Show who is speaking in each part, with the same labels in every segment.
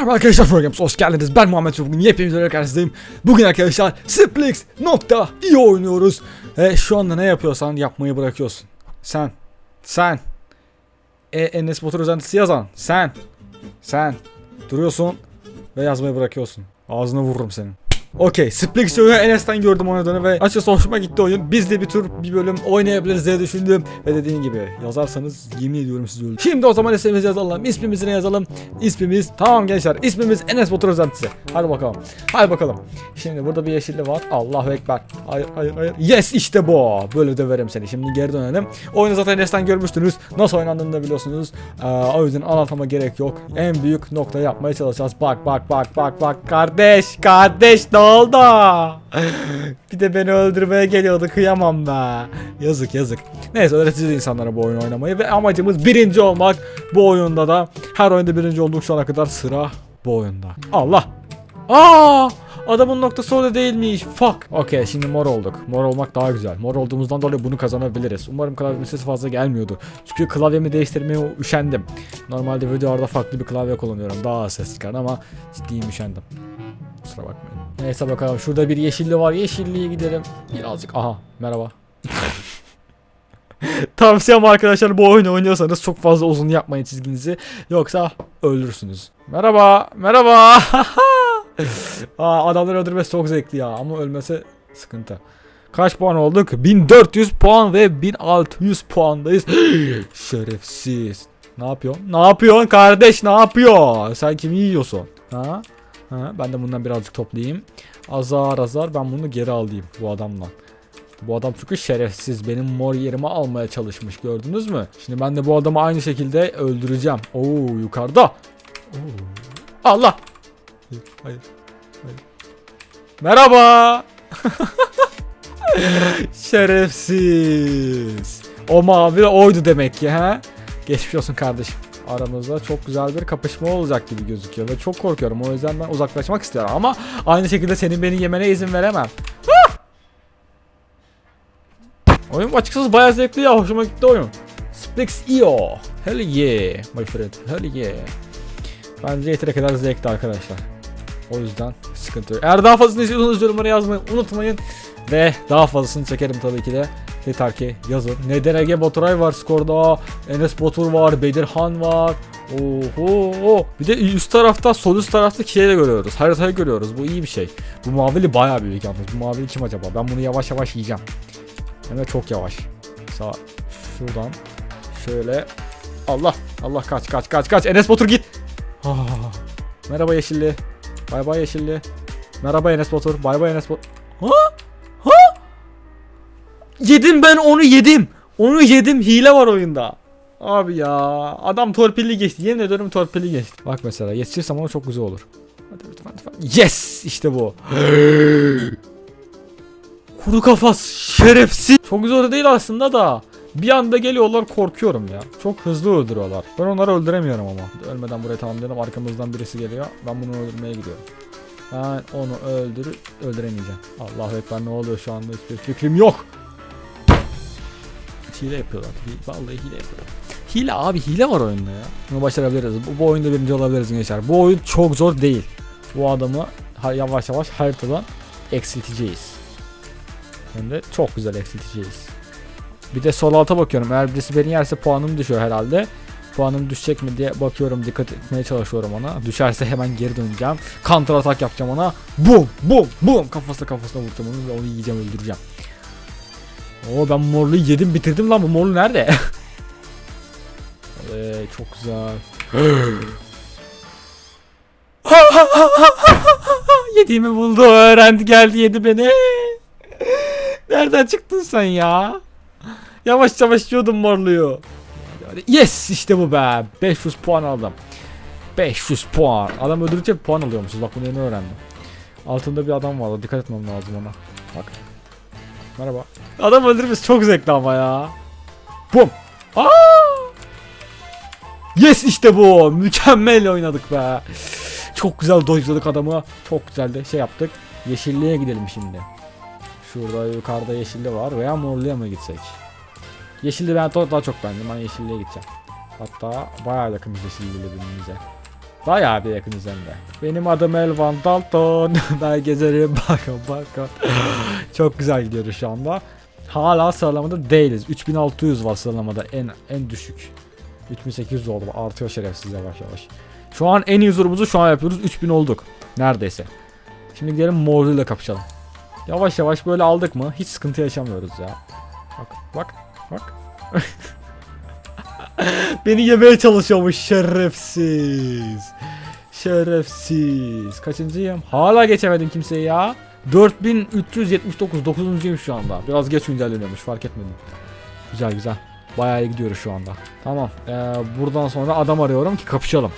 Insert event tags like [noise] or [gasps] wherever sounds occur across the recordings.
Speaker 1: Merhaba arkadaşlar programımıza hoş geldiniz. Ben Muhammed ve bugün yepyeni videoyla karşınızdayım. Bugün arkadaşlar Splix nokta iyi oynuyoruz. E, şu anda ne yapıyorsan yapmayı bırakıyorsun. Sen. Sen. E, Enes Batur özentisi yazan. Sen. Sen. Duruyorsun ve yazmayı bırakıyorsun. Ağzına vururum senin. Okey, Splix oyunu Enes'ten gördüm oynadığını ve açıkçası hoşuma gitti oyun. Biz de bir tur bir bölüm oynayabiliriz diye düşündüm. Ve dediğim gibi yazarsanız yemin ediyorum sizi öldürürüm. Şimdi o zaman ismimizi yazalım. İsmimizi ne yazalım? İsmimiz tamam gençler. İsmimiz Enes Batur Özentisi. Hadi bakalım. Hadi bakalım. Şimdi burada bir yeşilli var. Allahu Ekber. Hayır hayır hayır. Yes işte bu. Böyle döverim seni. Şimdi geri dönelim. Oyunu zaten Enes'ten görmüştünüz. Nasıl oynandığını da biliyorsunuz. Ee, o yüzden anlatmama gerek yok. En büyük nokta yapmaya çalışacağız. Bak bak bak bak bak. Kardeş kardeş ne oldu? bir de beni öldürmeye geliyordu. Kıyamam be. Yazık yazık. Neyse öğreteceğiz insanlara bu oyunu oynamayı. Ve amacımız birinci olmak. Bu oyunda da. Her oyunda birinci olduk şu ana kadar. Sıra bu oyunda. Allah. Aa! Adamın noktası orada değilmiş. Fuck. Okey şimdi mor olduk. Mor olmak daha güzel. Mor olduğumuzdan dolayı bunu kazanabiliriz. Umarım klavyemin sesi fazla gelmiyordu. Çünkü klavyemi değiştirmeye üşendim. Normalde videolarda farklı bir klavye kullanıyorum. Daha ses çıkar ama ciddiyim üşendim. Kusura bakmayın. Neyse bakalım. Şurada bir yeşilli var. Yeşilliğe gidelim. Birazcık. Aha. Merhaba. [laughs] Tavsiyem arkadaşlar bu oyunu oynuyorsanız çok fazla uzun yapmayın çizginizi. Yoksa öldürürsünüz. Merhaba. Merhaba. [laughs] Aa, adamları öldürmesi çok zevkli ya ama ölmesi sıkıntı. Kaç puan olduk? 1400 puan ve 1600 puandayız. [gasps] Şerefsiz. Ne yapıyorsun? Ne yapıyorsun kardeş? Ne yapıyor? Sen kimi yiyorsun? Ha? Ha? Ben de bundan birazcık toplayayım. Azar azar ben bunu geri alayım bu adamdan. Bu adam çünkü şerefsiz. Benim mor yerimi almaya çalışmış gördünüz mü? Şimdi ben de bu adamı aynı şekilde öldüreceğim. Oo yukarıda. Oo. Allah. Hayır, hayır, hayır. Merhaba. [laughs] Şerefsiz. O mavi oydu demek ki ha? Geçmiş olsun kardeşim. Aramızda çok güzel bir kapışma olacak gibi gözüküyor ve çok korkuyorum. O yüzden ben uzaklaşmak istiyorum ama aynı şekilde senin beni yemene izin veremem. Ah! Oyun açıkçası bayağı zevkli ya. Hoşuma gitti oyun. Splix EO. Hell yeah my friend. Hell yeah. Bence yeteri kadar zevkli arkadaşlar. O yüzden sıkıntı yok. Eğer daha fazlasını istiyorsanız yorumlara yazmayı unutmayın. Ve daha fazlasını çekerim tabii ki de. Yeter ki yazın. NDRG Baturay var skorda. Enes Batur var. Bedirhan var. Oho. Bir de üst tarafta sol üst tarafta şeyi de görüyoruz. Haritayı görüyoruz. Bu iyi bir şey. Bu mavili bayağı büyük yalnız. Bu mavili kim acaba? Ben bunu yavaş yavaş yiyeceğim. Hem de çok yavaş. Sağ şuradan şöyle. Allah. Allah kaç kaç kaç kaç. Enes Batur git. Ah. Merhaba Yeşilli. Bay bay Yeşilli. Merhaba Enes Batur. Bay bay Enes Batur. Ha? Yedim ben onu yedim. Onu yedim. Hile var oyunda. Abi ya. Adam torpilli geçti. Yemin ediyorum torpilli geçti. Bak mesela yetişirsem ona çok güzel olur. Hadi lütfen lütfen. Yes! İşte bu. [gasps] Kuru kafas şerefsiz. Çok zor değil aslında da. Bir anda geliyorlar korkuyorum ya. Çok hızlı öldürüyorlar. Ben onları öldüremiyorum ama. Ölmeden buraya tamamlayalım. Arkamızdan birisi geliyor. Ben bunu öldürmeye gidiyorum. Ben onu öldür öldüremeyeceğim. Allahu ekber ne oluyor şu anda hiçbir fikrim yok. Hile yapıyorlar. Hi- Vallahi hile yapıyorlar. Hile abi hile var oyunda ya. Bunu başarabiliriz. Bu, bu oyunda birinci olabiliriz gençler. Bu oyun çok zor değil. Bu adamı yavaş yavaş haritadan eksilteceğiz. Hem de çok güzel eksilteceğiz. Bir de sol alta bakıyorum. Eğer birisi beni yerse puanım düşüyor herhalde. Puanım düşecek mi diye bakıyorum. Dikkat etmeye çalışıyorum ona. Düşerse hemen geri döneceğim. Counter atak yapacağım ona. Boom boom boom. Kafasına kafasına vuracağım onu ve onu yiyeceğim öldüreceğim. Oo ben morluğu yedim bitirdim lan bu morlu nerede? [laughs] evet çok güzel. [gasps] Yediğimi buldu öğrendi geldi yedi beni. Nereden çıktın sen ya? Yavaş yavaş yiyordum morluyu. Yes işte bu be. 500 puan aldım. 500 puan. Adam öldürdükçe puan alıyormuşuz. Bak bunu yeni öğrendim. Altında bir adam vardı. Dikkat etmem lazım ona. Bak. Merhaba. Adam öldürmesi çok zevkli ama ya. Bum. Aa! Yes işte bu. Mükemmel oynadık be. Çok güzel dojladık adamı. Çok güzel de şey yaptık. Yeşilliğe gidelim şimdi. Şurada yukarıda yeşilli var veya morluya mı gitsek? Yeşilli ben daha çok beğendim. Ben yeşilliğe gideceğim. Hatta bayağı yakınız yeşilliyle birbirimize. Bayağı bir yakınız hem de. Benim adım Elvan Dalton. [laughs] ben gezerim bakın bakın. Çok güzel gidiyoruz şu anda. Hala sıralamada değiliz. 3600 var sıralamada en en düşük. 3800 oldu. Artıyor şerefsiz yavaş yavaş. Şu an en iyi zorumuzu şu an yapıyoruz. 3000 olduk. Neredeyse. Şimdi gidelim Morlu ile kapışalım. Yavaş yavaş böyle aldık mı hiç sıkıntı yaşamıyoruz ya. Bak bak bak. [laughs] [laughs] Beni yemeye çalışıyormuş şerefsiz. Şerefsiz. Kaçıncıyım? Hala geçemedim kimseyi ya. 4379 9. şu anda. Biraz geç güncelleniyormuş fark etmedim. Güzel güzel. Bayağı iyi gidiyoruz şu anda. Tamam. ee, buradan sonra adam arıyorum ki kapışalım.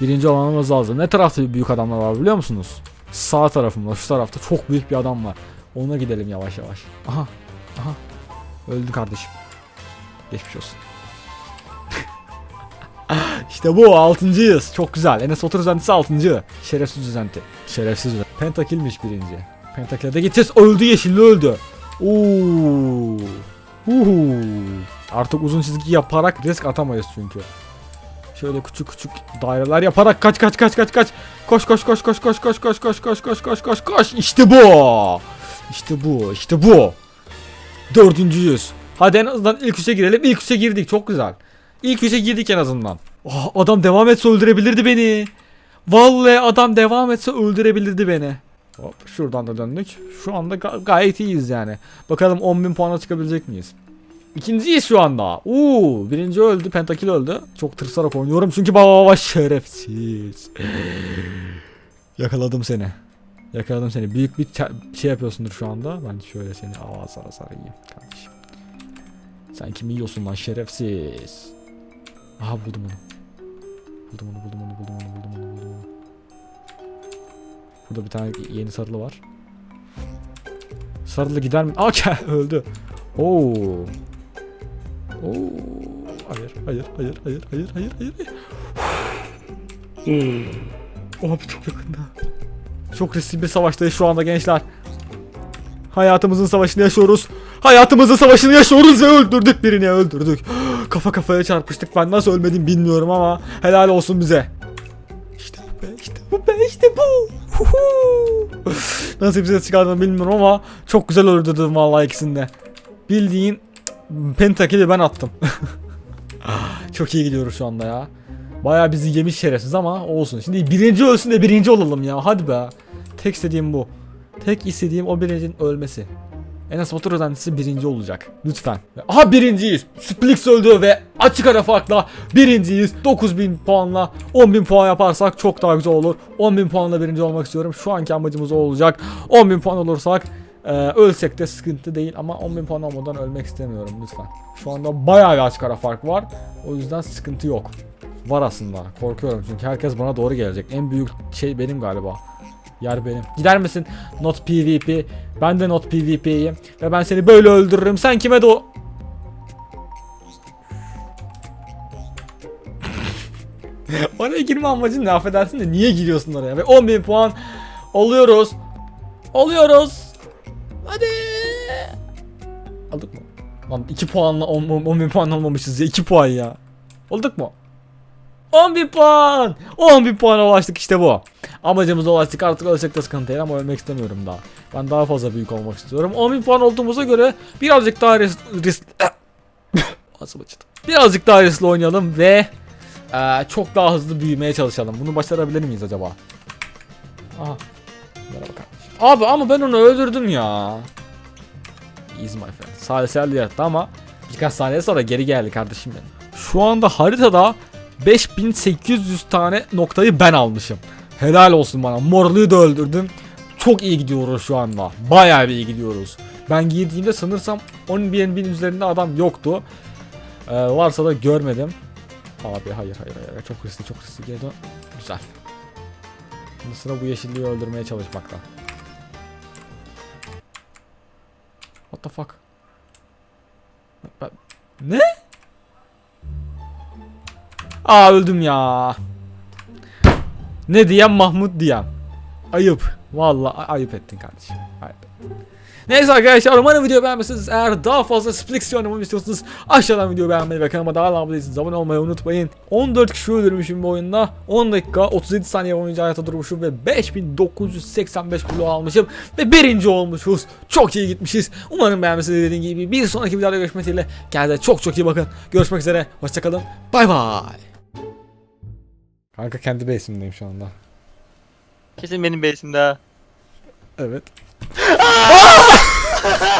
Speaker 1: Birinci olmamız lazım. Ne tarafta büyük adamlar var biliyor musunuz? Sağ tarafımda şu tarafta çok büyük bir adam var. Ona gidelim yavaş yavaş. Aha. Aha. Öldü kardeşim. Geçmiş olsun. İşte bu altıncıyız. Çok güzel. Enes Otur düzentisi altıncı. Şerefsiz düzenti. Şerefsiz düzenti. Pentakilmiş birinci. Pentakil'e de gideceğiz. Öldü yeşilli öldü. Oo. Uhu. Artık uzun çizgi yaparak risk atamayız çünkü. Şöyle küçük küçük daireler yaparak kaç kaç kaç kaç kaç. Koş koş koş koş koş koş koş koş koş koş koş koş koş. İşte bu. İşte bu. İşte bu. Dördüncüyüz. Hadi en azından ilk üçe girelim. İlk üçe girdik. Çok güzel. İlk üçe girdik en azından. Oh, adam devam etse öldürebilirdi beni. Vallahi adam devam etse öldürebilirdi beni. Hop şuradan da döndük. Şu anda ga- gayet iyiyiz yani. Bakalım 10.000 puana çıkabilecek miyiz? İkinciyiz şu anda. Uuu birinci öldü. Pentakil öldü. Çok tırsarak oynuyorum çünkü baba şerefsiz. Yakaladım seni. Yakaladım seni. Büyük bir şey yapıyorsundur şu anda. Ben şöyle seni ağzına sarayım kardeşim. Sen kimi yiyorsun lan şerefsiz. Aha buldum onu. Buldum onu buldum onu buldum onu buldum onu buldum onu. Burada bir tane yeni sarılı var. Sarılı gider mi? Aa [laughs] öldü. Oo. Oo. Hayır, hayır, hayır, hayır, hayır, hayır, hayır. hayır. Abi çok yakında. Çok riskli bir savaştayız şu anda gençler. Hayatımızın savaşını yaşıyoruz. Hayatımızın savaşını yaşıyoruz ve öldürdük birini öldürdük. Kafa kafaya çarpıştık. Ben nasıl ölmedim bilmiyorum ama helal olsun bize. İşte bu be, işte bu be, işte bu. Nasıl bize çıkardığını bilmiyorum ama çok güzel öldürdüm vallahi ikisini de. Bildiğin pentakili ben attım. [laughs] çok iyi gidiyoruz şu anda ya. Bayağı bizi yemiş şerefsiz ama olsun. Şimdi birinci ölsün de birinci olalım ya. Hadi be. Tek istediğim bu. Tek istediğim o birincinin ölmesi. Enes Batur öğrencisi birinci olacak. Lütfen. Aha birinciyiz. Splix öldü ve açık ara farkla birinciyiz. 9000 puanla 10.000 puan yaparsak çok daha güzel olur. 10.000 puanla birinci olmak istiyorum. Şu anki amacımız o olacak. 10.000 puan olursak e, ölsek de sıkıntı değil ama 10.000 puan olmadan ölmek istemiyorum lütfen. Şu anda bayağı bir açık ara fark var. O yüzden sıkıntı yok. Var aslında. Korkuyorum çünkü herkes bana doğru gelecek. En büyük şey benim galiba. Yer benim. Gider misin? Not PvP. Ben de not PvP'yim. Ve ben seni böyle öldürürüm. Sen kime do... [laughs] Oraya girme amacın ne affedersin de niye giriyorsun oraya? Ve 10.000 puan oluyoruz. Oluyoruz. Hadi. Aldık mı? Lan 2 puanla 10 10.000 puan olmamışız ya. 2 puan ya. Olduk mu? 10.000 puan. 10.000 puana ulaştık işte bu. Amacımıza ulaştık artık ölsek de sıkıntı değil ama ölmek istemiyorum daha. Ben daha fazla büyük olmak istiyorum. 10.000 puan olduğumuza göre birazcık daha risk... [coughs] Ağzım açıldı. Birazcık daha riskli oynayalım ve eee, çok daha hızlı büyümeye çalışalım. Bunu başarabilir miyiz acaba? Aha. Abi ama ben onu öldürdüm ya. Easy my friend. Salihselli yarattı ama birkaç saniye sonra geri geldi kardeşim benim. Şu anda haritada 5800 tane noktayı ben almışım. Helal olsun bana. Morlu'yu da öldürdüm. Çok iyi gidiyoruz şu anda. Bayağı bir iyi gidiyoruz. Ben girdiğimde sanırsam 10 bin, bin üzerinde adam yoktu. Ee, varsa da görmedim. Abi hayır hayır hayır. Çok hızlı çok hızlı geri. Güzel. Şimdi sıra bu yeşilliği öldürmeye çalışmakta. What the fuck? Ben- Ne? Aa öldüm ya. Ne diyem Mahmut diyem. Ayıp. Vallahi ayıp ettin kardeşim. Ayıp. Neyse arkadaşlar umarım video beğenmişsiniz. Eğer daha fazla Splix oynamamı istiyorsanız aşağıdan video beğenmeyi ve kanalıma daha abone değilseniz abone olmayı unutmayın. 14 kişi öldürmüşüm bu oyunda. 10 dakika 37 saniye boyunca hayata durmuşum ve 5985 kilo almışım ve birinci olmuşuz. Çok iyi gitmişiz. Umarım beğenmişsiniz dediğim gibi. Bir sonraki videoda görüşmek dileğiyle. Kendinize çok çok iyi bakın. Görüşmek üzere. Hoşçakalın. Bay bay. Kanka kendi base'imdeyim şu anda.
Speaker 2: Kesin benim base'imde ha.
Speaker 1: Evet. [laughs] [laughs]